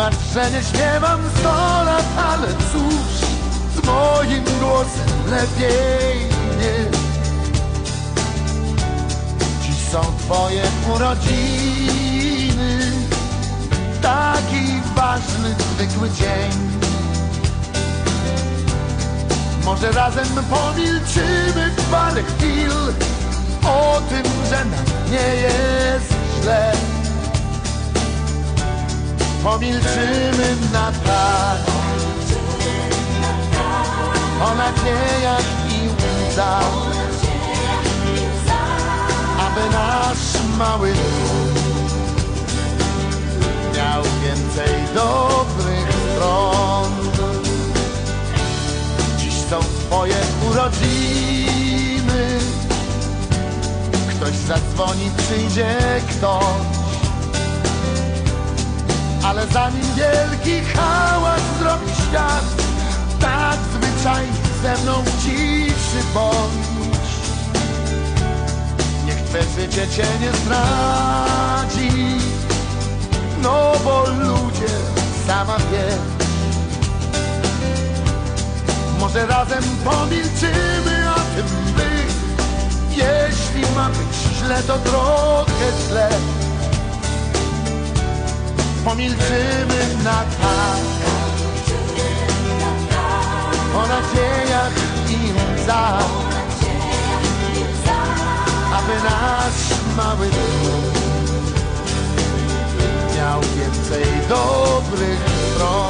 Wybacz, nie śpiewam sto lat, ale cóż Z moim głosem lepiej nie. Dziś są Twoje urodziny Taki ważny, zwykły dzień. Może razem pomilczymy parę chwil O tym, że nam nie jest źle Pomilczymy na tak. O nadziejach i łzach. Aby nasz mały dom Miał więcej dobrych stron. Dziś są twoje urodziny. Ktoś zadzwoni, przyjdzie ktoś Ale zanim wielki hałas zrobi świat Tak zwyczajnie ze mną ciszy bądź Niech twe życie cię nie zdradzi No bo ludzie, sama wiesz może razem pomilczymy o tym by Jeśli ma być źle, to trochę źle Pomilczymy na tak. O nadziejach i łzach Aby nasz mały dom Miał więcej dobrych stron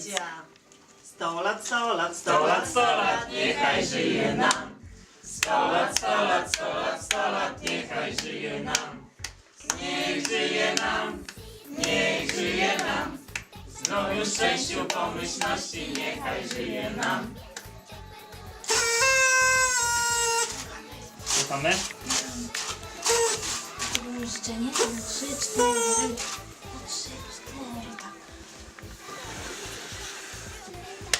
Patrycja. Sto lat, sto lat, Sto lat, sto lat, niechaj żyje nam. Sto lat, sto lat, sto lat, sto lat, niechaj żyje nam. Niech żyje nam, niech żyje nam. Zdrowiu, szczęściu, pomyślności, niechaj żyje nam. Słuchamy? Jeszcze nie? Na trzy, cztery.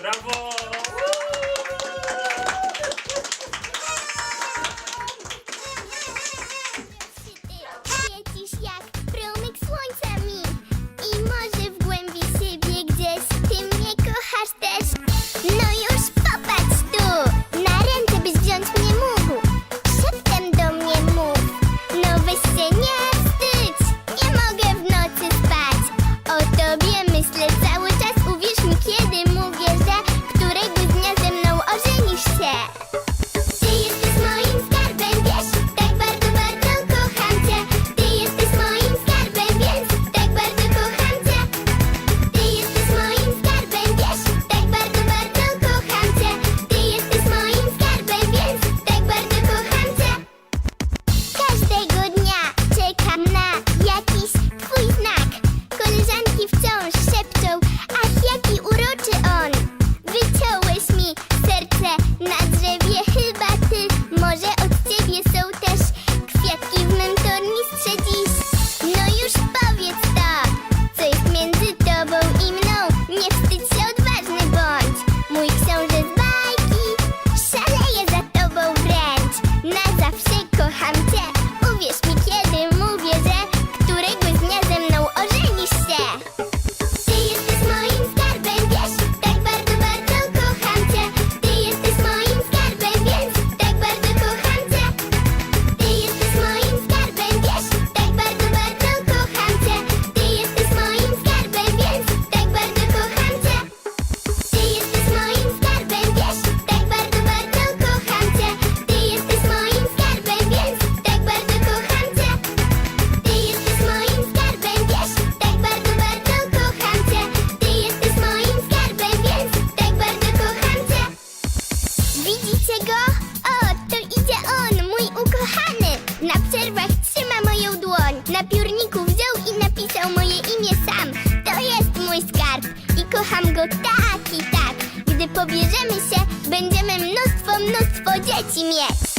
Bravo! Pobierzemy się, będziemy mnóstwo, mnóstwo dzieci mieć.